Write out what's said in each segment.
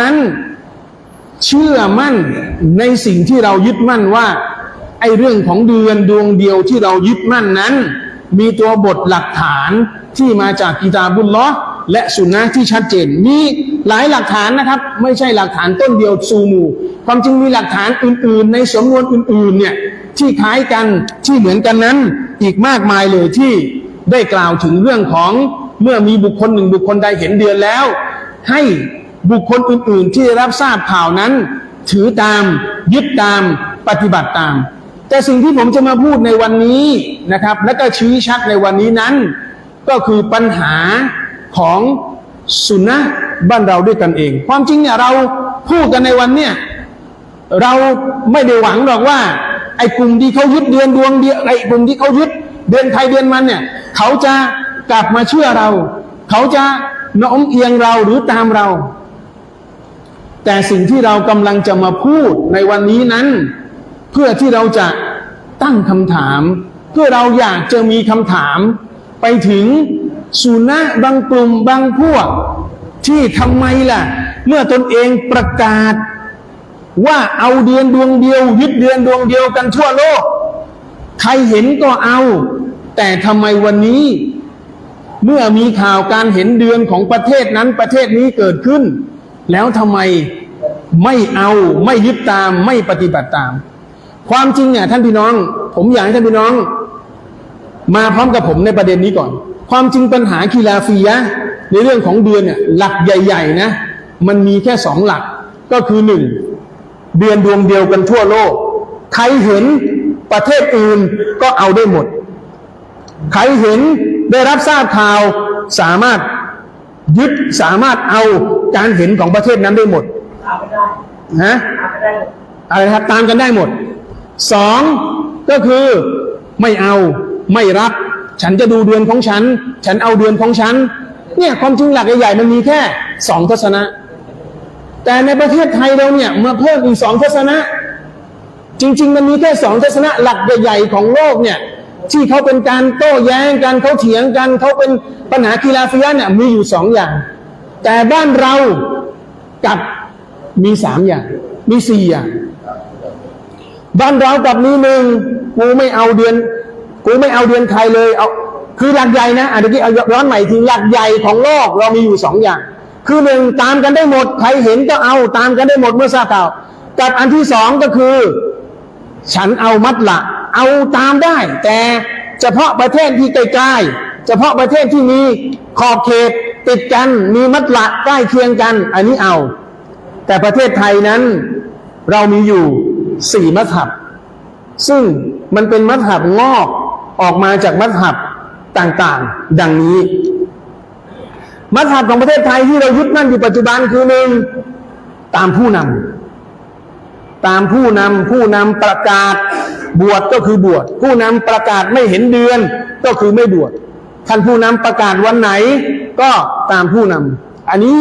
นั้น เชื่อมั่นในสิ่งที่เรายึดมั่นว่า ไอ้เรื่องของเดือนดวงเดียวที่เรายึดมั่นนั้น มีตัวบทหลักฐานที่มาจากกิตาบุลลอและสุนนะที่ชัดเจน มีหลายหลักฐานนะครับ ไม่ใช่หลักฐานต้นเดียวซูมูความจริงมีหลักฐานอื่น ๆ ในสำนวนอื่น ๆ เนี่ยที่คล้ายกันที่เหมือนกันนั้น อีกมากมายเลยที่ได้กล่าวถึงเรื่องของเมื่อมีบุคคลหนึ่งบุคคลใดเห็นเดือนแล้ว ให้ บุคคลอื่น ๆ ที่ได้รับทราบข่าวนั้น ถือตามยึดตามปฏิบัติตาม แต่สิ่งที่ผมจะมาพูดในวันนี้นะครับ และก็ชี้ชัดในวันนี้นั้น ก็คือปัญหาของสุนนะบ้านเราด้วยกันเอง ความจริงเนี่ยเราพูดกันในวันเนี่ยเราไม่ได้หวังหรอกว่า ไอ้กลุ่มที่เขายึดเดือนดวงเดียวไอ้กลุ่มที่เขายึดเดือนใครเดือนมันเนี่ยเขาจะกลับมาเชื่อเรา เขาจะโน้มเอียงเราหรือตามเรา แต่สิ่งที่เรากำลังจะมาพูดในวันนี้นั้น เพื่อที่เราจะตั้งคำถาม เพื่อเราอยากจะมีคำถาม ไปถึงสุนะบางกลุ่มบางพวก ที่ทำไมล่ะ เมื่อตนเองประกาศ ว่าเอาเดือนดวงเดียวยึดเดือนดวงเดียวกันทั่วโลก ใครเห็นก็เอา แต่ทำไมวันนี้ เมื่อมีข่าวการเห็นเดือนของประเทศนั้นประเทศนี้เกิดขึ้นแล้วทำไม ไม่เอาไม่ยึดตาม ไม่ปฏิบัติตาม ความจริงเนี่ยท่านพี่น้อง ผมอยากให้ท่านพี่น้อง มาพร้อมกับผมในประเด็นนี้ก่อน ความจริงปัญหาคีลาฟียะในเรื่องของเดือนเนี่ยหลักใหญ่ ๆ นะ มันมีแค่สองหลักก็คือหนึ่งเดือนดวงเดียวกันทั่วโลก ใครเห็นประเทศอื่นก็เอาได้หมด ใครเห็นได้รับทราบข่าวสามารถยึดสามารถเอาการเห็นของประเทศนั้นได้หมด ฮะเอาไม่ได้หมดอะไรครับตามกันได้หมดสองก็คือไม่เอาไม่รับ ฉันจะดูเดือนของฉัน ฉันเอาเดือนของฉัน เนี่ยความจริงหลักใหญ่ๆมันมีแค่สองทศนะ แต่ในประเทศไทยเราเนี่ยมาเพิ่มอีกสองทศนะ จริง ๆ มันมีแค่สองทศนะหลักใหญ่ๆของโลกเนี่ยที่เขาเป็นการโต้แย้งกันเขาเถียงกันเขาเป็นปัญหากีฬาฟิยะห์เนี่ยมีอยู่สองอย่าง แต่บ้านเรากับ มีสามอย่าง มีสี่อย่าง บ้านเรากับมีหนึ่งกูไม่เอาเดือน กูไม่เอาเดือนใครเลยเอาคือหลักใหญ่นะอันนี้เอาย้อนใหม่ทีหลักใหญ่ของโลกเรามีอยู่สองอย่าง คือหนึ่งตามกันได้หมดใครเห็นก็เอาตามกันได้หมดเมื่อทราบข่าวกับอันที่สองก็คือ ฉันเอามัดละ เอาตามได้ แต่เฉพาะประเทศที่ใกล้ๆเฉพาะประเทศที่มีขอบเขตติดกันมีมัดละใกล้เคียงกัน อันนี้เอา แต่ประเทศไทยนั้นเรามีอยู่สี่มัธยับซึ่งมันเป็นมัธยับงอกออกมาจากมัธยับต่างๆ ดังนี้ มัธยับของประเทศไทยที่เรายึดมั่นอยู่ปัจจุบันคือหนึ่งตามผู้นำตามผู้นำผู้นำประกาศบวชก็คือบวชผู้นำประกาศไม่เห็นเดือนก็คือไม่บวชท่านผู้นำประกาศวันไหน ก็ตามผู้นำอันนี้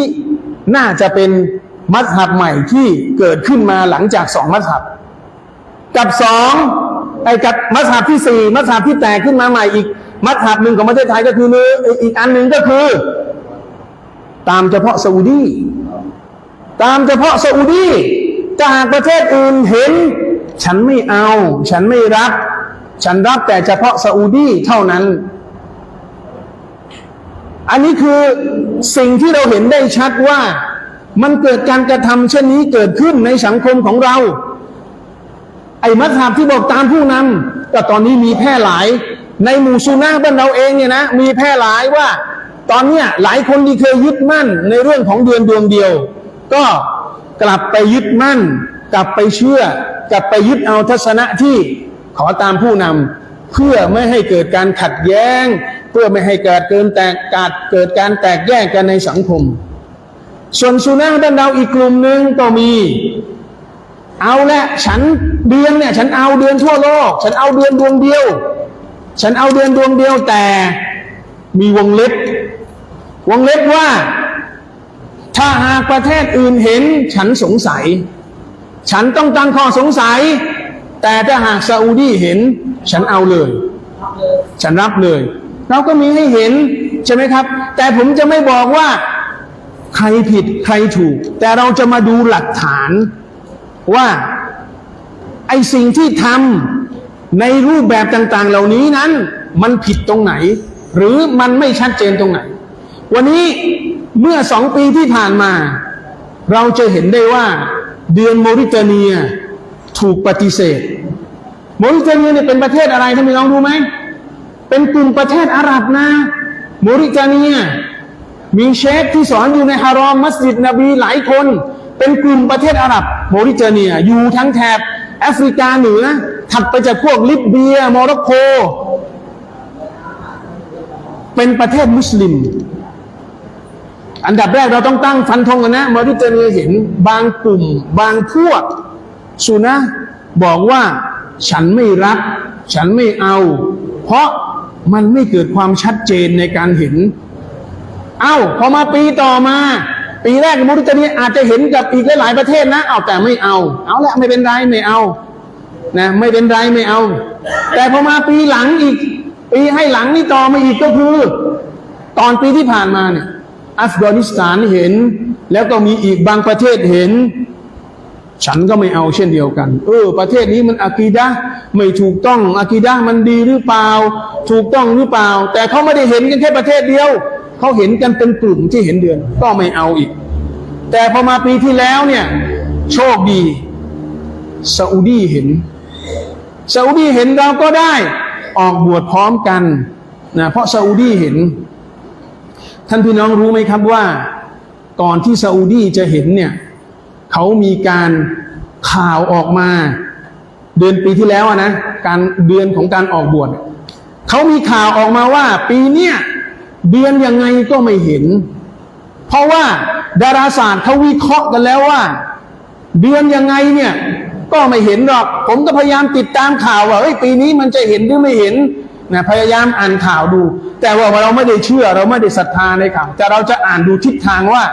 น่าจะเป็น มัธยับใหม่ที่เกิดขึ้นมาหลังจากสองมัธยับกับสองไอ้กับมัธยับที่สี่มัธยับที่แตกขึ้นมาใหม่อีก มัธยับหนึ่งของประเทศไทยก็คือมืออีกอันหนึ่งก็คือ ตามเฉพาะซาอุดีตามเฉพาะซาอุดีจากประเทศอื่นเห็น ฉันไม่เอา ฉันไม่รับ ฉันรับแต่เฉพาะซาอุดีเท่านั้น อันนี้คือสิ่งที่เราเห็นได้ชัดว่า มันเกิดการกระทำเช่นนี้เกิดขึ้นในสังคมของเรา ไอ้มัธยับที่บอกตามผู้นำก็ตอนนี้มีแพร่หลาย ในหมู่ซุนนะบ้านเราเองเนี่ยนะมีแพร่หลายว่า ตอนเนี้ยหลายคนที่เคยยึดมั่นในเรื่องของเดือนดวงเดียว ก็กลับไปยึดมั่น กลับไปเชื่อ กลับไปยึดเอาทัศนะที่ขอตามผู้นำเพื่อไม่ให้เกิดการขัดแย้ง เพื่อไม่ให้เกิดเกินแตกกาดเกิดการแตกแยกกันในสังคม ส่วนซุนนะห์บ้านเราอีกกลุ่มหนึ่งก็มี เอาละฉันเดือนเนี่ย ฉันเอาเดือนทั่วโลก ฉันเอาเดือนดวงเดียว ฉันเอาเดือนดวงเดียวแต่มีวงเล็บ วงเล็บว่า ถ้าหากประเทศอื่นเห็น ฉันสงสัย ฉันต้องตั้งข้อสงสัย แต่ถ้าหากซาอุดีเห็น ฉันเอาเลย ฉันรับเลย เราก็มีให้เห็นใช่ไหมครับ แต่ผมจะไม่บอกว่า ใครผิดใครถูก แต่เราจะมาดูหลักฐานว่าไอสิ่งที่ทำในรูปแบบต่าง ๆ เหล่านี้นั้น มันผิดตรงไหน หรือมันไม่ชัดเจนตรงไหน วันนี้เมื่อสองปีที่ผ่านมา เราจะเห็นได้ว่า เดือนโมริเตเนียถูกปฏิเสธ โมริเตเนียเนี่ยเป็นประเทศอะไรท่านพี่น้องรู้ไหมเป็นกลุ่มประเทศอาหรับนะ โมริเตเนีย มีเชคที่สอนอยู่ในฮารอมมัสยิดนบีหลายคน เป็นกลุ่มประเทศอาหรับโมริเตเนีย อยู่ทั้งแถบแอฟริกาเหนือถัดไปจากพวกลิบเบียโมร็อกโก เป็นประเทศมุสลิม อันดับแรกเราต้องตั้งฟันธงกันนะโมริเตเนียเห็นบางกลุ่ม บางพวกสุนะ บอกว่าฉันไม่รับ ฉันไม่เอา เพราะมันไม่เกิดความชัดเจนในการเห็น เอ้าพอมาปีต่อมา ปีแรกมุริตานีอาจจะเห็นกับอีกหลายประเทศนะเอาแต่ไม่เอา เอาละไม่เป็นไรไม่เอานะไม่เป็นไรไม่เอา แต่พอมาปีหลังอีก ปีให้หลังนี่ต่อมาอีกก็คือ ตอนปีที่ผ่านมาเนี่ยอัฟกานิสถานเห็น แล้วก็มีอีกบางประเทศเห็น ฉันก็ไม่เอาเช่นเดียวกัน เออ ประเทศนี้มันอากีดะไม่ถูกต้องอากีดะมันดีหรือเปล่า ถูกต้องหรือเปล่า แต่เขาไม่ได้เห็นกันแค่ประเทศเดียว เขาเห็นกันเป็นกลุ่มที่เห็นเดือน ก็ไม่เอาอีก แต่พอมาปีที่แล้วเนี่ย โชคดีซาอุดีเห็นซาอุดีเห็นเราก็ได้ออกบวชพร้อมกันนะเพราะซาอุดีเห็น ท่านพี่น้องรู้ไหมครับว่า ก่อนที่ซาอุดีจะเห็นเนี่ยเขามีการข่าวออกมา เดือนปีที่แล้วนะการเดือนของการออกบวชเขามีข่าวออกมาว่า ปีเนี้ย เดือนยังไงก็ไม่เห็น เพราะว่าดาราศาสตร์เขาวิเคราะห์กันแล้วว่า เดือนยังไงเนี่ยก็ไม่เห็นหรอก ผมก็พยายามติดตามข่าวว่าเฮ้ยปีนี้มันจะเห็นหรือไม่เห็นนะพยายามอ่านข่าวดู แต่ว่าเราไม่ได้เชื่อเราไม่ได้ศรัทธาในข่าวแต่เราจะอ่านดูทิศทางว่า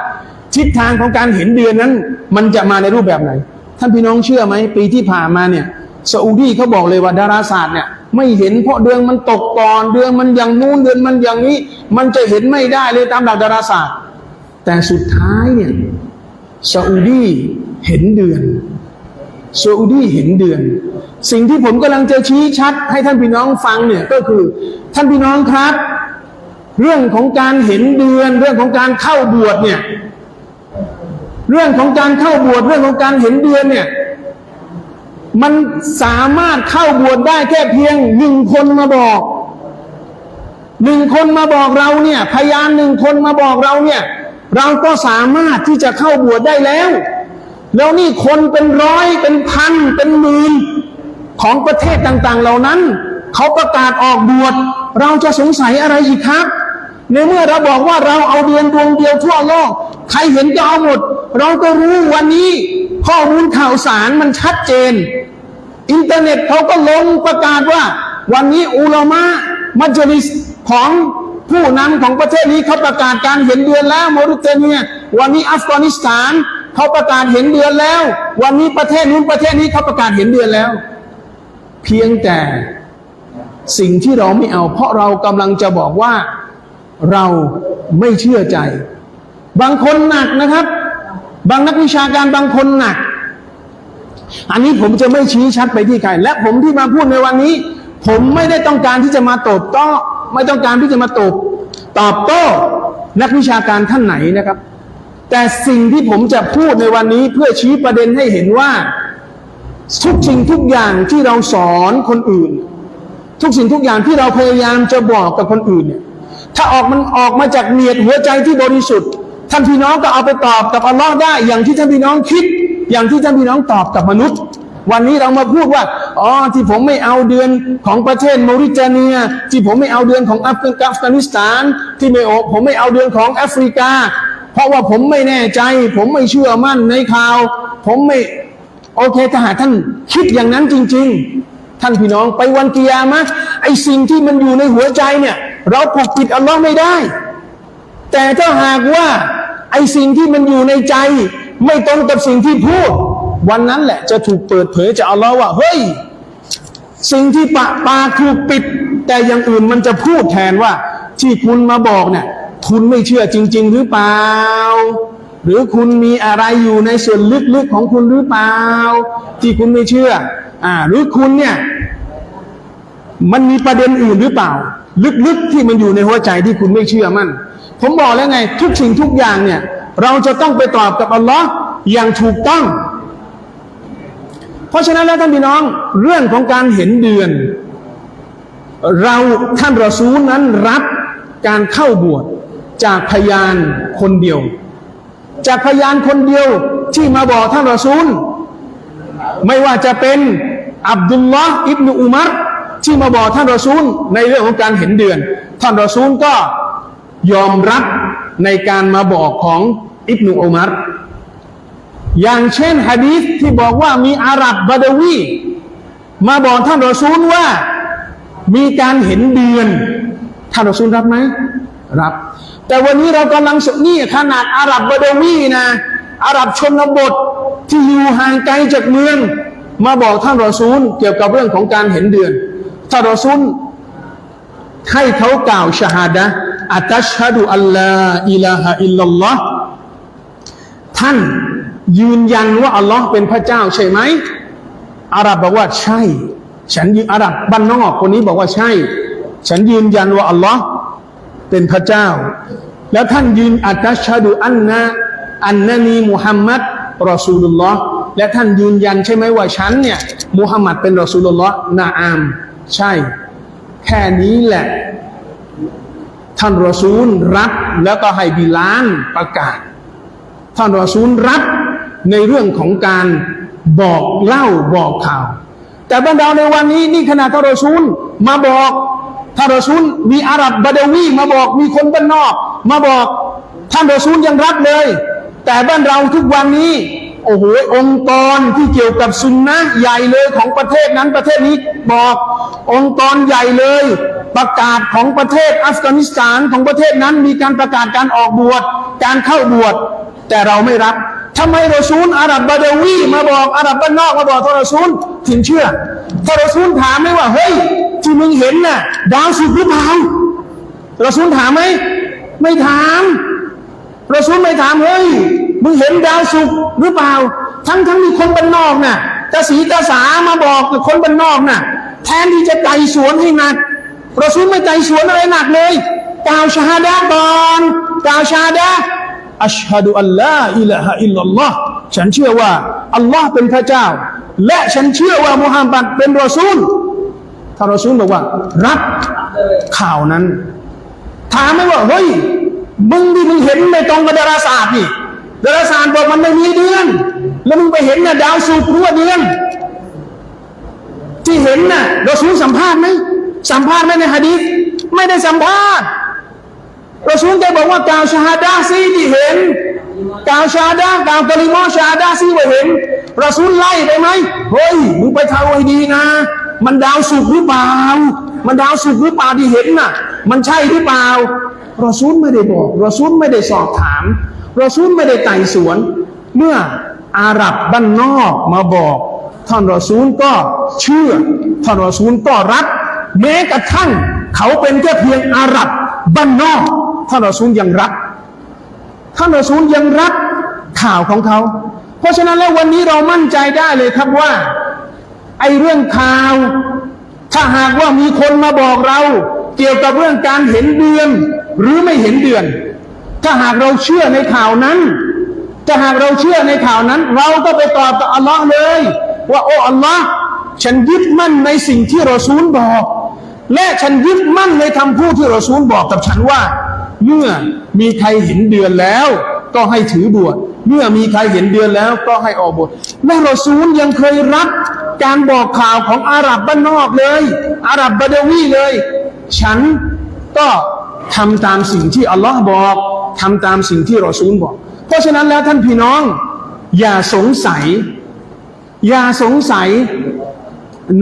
ทิศทางของการเห็นเดือนนั้น มันจะมาในรูปแบบไหน ท่านพี่น้องเชื่อไหมปีที่ผ่านมาเนี่ยซาอุดีเขาบอกเลยว่าดาราศาสตร์เนี่ย ไม่เห็นเพราะเดือนมันตกก่อนเดือนมันอย่างนู้นเดือนมันอย่างนี้ มันจะเห็นไม่ได้เลยตามหลักดาราศาสตร์ แต่สุดท้ายเนี่ยซาอุดีเห็นเดือนซาอุดีเห็นเดือน สิ่งที่ผมกำลังจะชี้ชัด ให้ท่านพี่น้องฟังเนี่ยก็คือ ท่านพี่น้องครับ เรื่องของการเห็นเดือน เรื่องของการเข้าบวชเนี่ยเรื่องของการเข้าบวชเรื่องของการเห็นเดือนเนี่ย มันสามารถเข้าบวชได้แค่เพียงหนึ่งคนมาบอกหนึ่งคนมาบอกเราเนี่ย พยานหนึ่งคนมาบอกเราเนี่ย เราก็สามารถที่จะเข้าบวชได้แล้ว แล้วนี่คนเป็นร้อยเป็นพันเป็นหมื่นของประเทศต่างๆ เหล่านั้น เขาประกาศออกบวชเราจะสงสัยอะไรอีกครับ ในเมื่อเราบอกว่าเราเอาเดือนดวงเดียวทั่วโลก ใครเห็นก็เอาหมด เราก็รู้วันนี้ข้อมูลข่าวสารมันชัดเจน อินเทอร์เน็ตเขาก็ลงประกาศว่า วันนี้อุลามะมัจลิสของผู้นำของประเทศนี้เขาประกาศการเห็นเดือนแล้วโมริเตเนียวันนี้อัฟกานิสถานเขาประกาศเห็นเดือนแล้ว วันนี้ประเทศนู้นประเทศนี้เขาประกาศเห็นเดือนแล้ว เพียงแต่สิ่งที่เราไม่เอา เพราะเรากำลังจะบอกว่าเราไม่เชื่อใจ บางคนหนักนะครับ บางนักวิชาการบางคนหนัก อันนี้ผมจะไม่ชี้ชัดไปที่ใคร และผมที่มาพูดในวันนี้ ผมไม่ได้ต้องการที่จะมาตบโต้ไม่ต้องการที่จะมาตบตอบโต้นักวิชาการท่านไหนนะครับ แต่สิ่งที่ผมจะพูดในวันนี้เพื่อชี้ประเด็นให้เห็นว่า ทุกสิ่งทุกอย่างที่เราสอนคนอื่น ทุกสิ่งทุกอย่างที่เราพยายามจะบอกกับคนอื่นเนี่ยถ้าออกมันออกมาจากเนียดหัวใจที่บริสุทธิ์ท่านพี่น้องก็เอาไปตอบกับอัลลอฮ์ได้อย่างที่ท่านพี่น้องคิด อย่างที่ท่านพี่น้องตอบกับมนุษย์ วันนี้เรามาพูดว่าอ๋อที่ผมไม่เอาเดือนของประเทศโมริเตเนีย ที่ผมไม่เอาเดือนของอัฟกานิสถาน ที่ไม่โอผมไม่เอาเดือนของแอฟริกา เพราะว่าผมไม่แน่ใจ ผมไม่เชื่อมั่นในข่าว ผมไม่โอเคถ้าหากท่านคิดอย่างนั้นจริง ๆ ท่านพี่น้องไปวันกิยามะไอสิ่งที่มันอยู่ในหัวใจเนี่ย เราปกปิดอัลลอฮ์ไม่ได้ แต่ถ้าหากว่าไอสิ่งที่มันอยู่ในใจ ไม่ตรงกับสิ่งที่พูด วันนั้นแหละจะถูกเปิดเผยจากอัลลอฮ์ว่า เฮ้ย สิ่งที่ปากปากถูกปิด แต่อย่างอื่นมันจะพูดแทนว่า ที่คุณมาบอกเนี่ยคุณไม่เชื่อจริง ๆ หรือเปล่า หรือคุณมีอะไรอยู่ในส่วนลึกๆของคุณหรือเปล่า ที่คุณไม่เชื่อ อ่า หรือคุณเนี่ย มันมีประเด็นอื่นหรือเปล่า ลึกๆที่มันอยู่ในหัวใจที่คุณไม่เชื่อมั่นผมบอกแล้วไง ทุกสิ่งทุกอย่างเนี่ย เราจะต้องไปตอบกับอัลลอฮ์อย่างถูกต้อง เพราะฉะนั้นแล้วท่านพี่น้องเรื่องของการเห็นเดือน เราท่านรอซูลนั้นรับการเข้าบวชจากพยานคนเดียว จากพยานคนเดียวที่มาบอกท่านรอซูล ไม่ว่าจะเป็นอับดุลลอฮ์อิบนุอุมัรที่มาบอกท่านรอซูลในเรื่องของการเห็นเดือน ท่านรอซูลก็ยอมรับ ในการมาบอกของอิบนุอุมัรอย่างเช่นฮะดีษที่บอกว่ามีอาหรับบาดวี มาบอกท่านรอซูลว่า มีการเห็นเดือน ท่านรอซูลรับไหมรับ แต่วันนี้เรากำลังสนี่ขนาดอาหรับบาดวีนะอาหรับชนบทที่อยู่ห่างไกลจากเมือง มาบอกท่านรอซูล เกี่ยวกับเรื่องของการเห็นเดือนท่านรอซูลให้เขากล่าวชาฮาดะ อัตชฮะดุอัลลาอิลาฮะอิลลัลลอฮ์ท่านยืนยันว่าอัลลอฮ์เป็นพระเจ้าใช่ไหมอาหรับบอกว่าใช่ ฉันยืนอาหรับบ้านนอกคนนี้บอกว่าใช่ ฉันยืนยันว่าอัลลอฮ์เป็นพระเจ้า แล้วท่านยืนอัตชฮะดุอันนะอันนานีมุฮัมมัดรอซูลุลลอฮ์และท่านยืนยันใช่ไหมว่าฉันเนี่ยมุฮัมมัดเป็นรอซูลุลลอฮ์นาอาม ใช่ แค่นี้แหละ ท่านรอซูลรับแล้วก็ให้บิลานประกาศ ท่านรอซูลรับในเรื่องของการบอกเล่าบอกข่าว แต่บรรดาในวันนี้นี่ขนาดท่านรอซูลมาบอกท่านรอซูลมีอาหรับบาดาวีมาบอกมีคนบ้านนอก มาบอกท่านรอซูลยังรับเลย แต่บ้านเราทุกวันนี้ โอ้โหองค์กรที่เกี่ยวกับซุนนะใหญ่เลยของประเทศนั้นประเทศนี้บอก องค์กรใหญ่เลย ประกาศของประเทศอัฟกานิสถานของประเทศนั้นมีการประกาศการออกบวชการเข้าบวชแต่เราไม่รับทำไมเรอซูลอาหรับบาดาวีมาบอกอาหรับบ้านนอกมาบอกท่านรซูลถึงเชื่อท่านรซูลถามไหมว่าเฮ้ยที่มึงเห็นน่ะดาวสุกหรือเปล่ารซูลถามไหมไม่ถามรอซูลไม่ถามเฮ้ย มึงเห็นดาวสุกหรือเปล่า ทั้งทั้งมีคนบ้านนอกน่ะตาสีตาสามาบอกกับคนบ้านนอกน่ะ แทนที่จะไต่สวนให้หนักเรอซูลไม่ไต่สวนอะไรหนักเลยกล่าวชาฮาดะก่อนกล่าวชาฮาดะอัชฮะดุอัลลาอิลาฮะอิลลัลลอฮ์ฉันเชื่อว่าอัลลอฮ์เป็นพระเจ้า และฉันเชื่อว่ามุฮัมมัดเป็นรอซูลท่ารอซูลบอกว่า รับข่าวนั้น ถามไหมว่าเฮ้ยมึงที่มึงเห็นไม่ตรงกับดาราศาสตร์นี่ ดาราศาสตร์บอกมันไม่มีเดือน แล้วมึงไปเห็นน่ะดาวศุกรู้ว่าเดือน ที่เห็นน่ะเรอซูสัมภาษณ์ไหมสัมภาษณ์ไหมในฮะดีษไม่ได้สัมภาษณ์เรอซูลแกบอกว่ากาวชาฮาดะห์ซิที่เห็นกาวชาฮาดะห์กล่าวกะลิมอชาฮาดะห์ซิว่าเห็นเรอซูลไล่ไปไหมเฮ้ยมึงไปทำให้ดีนะ มันดาวสุกหรือเปล่า มันดาวสุกหรือเปล่าที่เห็นน่ะ มันใช่หรือเปล่าเรอซูลไม่ได้บอกเรอซูลไม่ได้สอบถาม รอซูลไม่ได้ไต่สวน เมื่ออาหรับบ้านนอกมาบอกท่านรอซูลก็เชื่อท่านรอซูลก็รับ แม้กระทั่ง เขาเป็นแค่เพียงอาหรับบ้านนอกท่านรอซูลยังรับท่านรอซูลยังรับข่าวของเขา เพราะฉะนั้นแล้ววันนี้เรามั่นใจได้เลยครับว่า ไอ้เรื่องข่าว ถ้าหากว่ามีคนมาบอกเรา เกี่ยวกับเรื่องการเห็นเดือน หรือไม่เห็นเดือน ถ้าหากเราเชื่อในข่าวนั้น ถ้าหากเราเชื่อในข่าวนั้น เราก็ไปตอบกับอัลลอฮ์เลย ว่าโอ้อัลลอฮ์ฉันยึดมั่นในสิ่งที่รอซูลบอก และฉันยึดมั่นในคำพูดที่รอซูลบอกกับฉันว่า เมื่อมีใครเห็นเดือนแล้ว ก็ให้ถือบวชเมื่อมีใครเห็นเดือนแล้วก็ให้ออกบวชและรอซูลยังเคยรับการบอกข่าวของอาหรับบ้านนอกเลย อาหรับบาดวีเลย ฉันก็ทำตามสิ่งที่อัลลอฮ์บอก ทำตามสิ่งที่รอซูลบอก เพราะฉะนั้นแล้วท่านพี่น้อง อย่าสงสัย อย่าสงสัย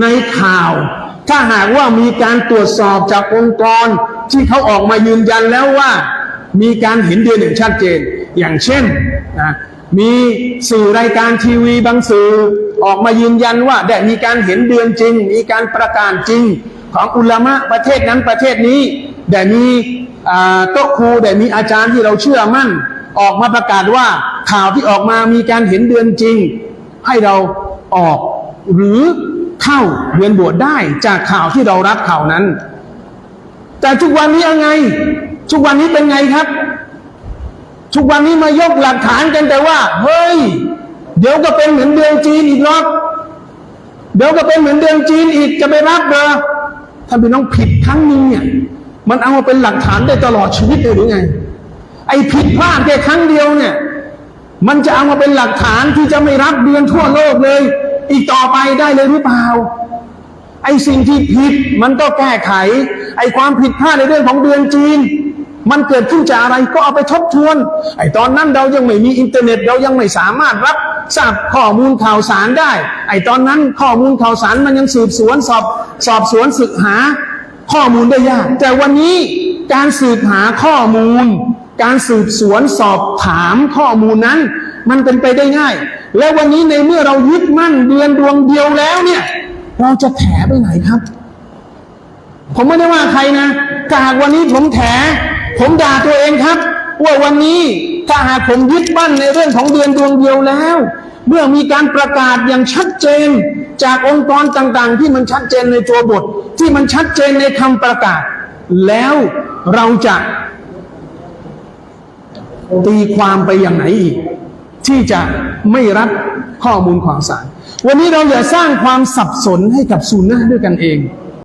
ในข่าว ถ้าหากว่ามีการตรวจสอบจากองค์กรที่เขาออกมายืนยันแล้วว่า มีการเห็นเดือนอย่างชัดเจน อย่างเช่นนะมีสื่อรายการทีวีบางสื่อออกมายืนยันว่าได้มีการเห็นเดือนจริง มีการประกาศจริง ของอุลามะประเทศนั้นประเทศนี้ แต่มีโต๊ะครูแต่มีอาจารย์ที่เราเชื่อมั่น ออกมาประกาศว่าข่าวที่ออกมามีการเห็นเดือนจริง ให้เราออกหรือเข้าเรียนบวชได้จากข่าวที่เรารับข่าวนั้น แต่ทุกวันนี้ยังไง ทุกวันนี้เป็นไงครับ ทุกวันนี้มายกหลักฐานกันแต่ว่า เฮ้ย เดี๋ยวก็เป็นเหมือนเดือนจีนอีกรอบเดี๋ยวก็เป็นเหมือนเดือนจีนอีกจะไปรับเหรอถ้าพี่น้องผิดครั้งนึงเนี่ย มันเอามาเป็นหลักฐานได้ตลอดชีวิตเลยหรือไง ไอ้ผิดพลาดแค่ครั้งเดียวเนี่ย มันจะเอามาเป็นหลักฐานที่จะไม่รับเดือนทั่วโลกเลย อีกต่อไปได้เลยหรือเปล่า ไอ้สิ่งที่ผิดมันก็แก้ไข ไอ้ความผิดพลาดในเรื่องของเดือนจีน มันเกิดขึ้นจากอะไรก็เอาไปทบทวน ไอ้ตอนนั้นเรายังไม่มีอินเทอร์เน็ต เรายังไม่สามารถรับทราบข้อมูลข่าวสารได้ ไอ้ตอนนั้นข้อมูลข่าวสารมันยังสืบสวนสอบสอบสวนศึกหา ข้อมูลได้ยาก แต่วันนี้การสืบหาข้อมูล การสืบสวนสอบถามข้อมูลนั้น มันเป็นไปได้ง่าย และวันนี้ในเมื่อเรายึดมั่นเดือนดวงเดียวแล้วเนี่ย เราจะแถไปไหนครับ ผมไม่ได้ว่าใครนะถ้าหากวันนี้ผมแถ ผมด่าตัวเองครับ ว่าวันนี้ถ้าหากผมยึดมั่นในเรื่องของเดือนดวงเดียวแล้ว เมื่อมีการประกาศอย่างชัดเจน จากองค์กรต่าง ๆ ที่มันชัดเจนในตัวบท ที่มันชัดเจนในคำประกาศ แล้วเราจะตีความไปอย่างไหนอีก ที่จะไม่รับข้อมูลข่าวสาร วันนี้เราอย่าสร้างความสับสนให้กับซูนนะด้วยกันเอง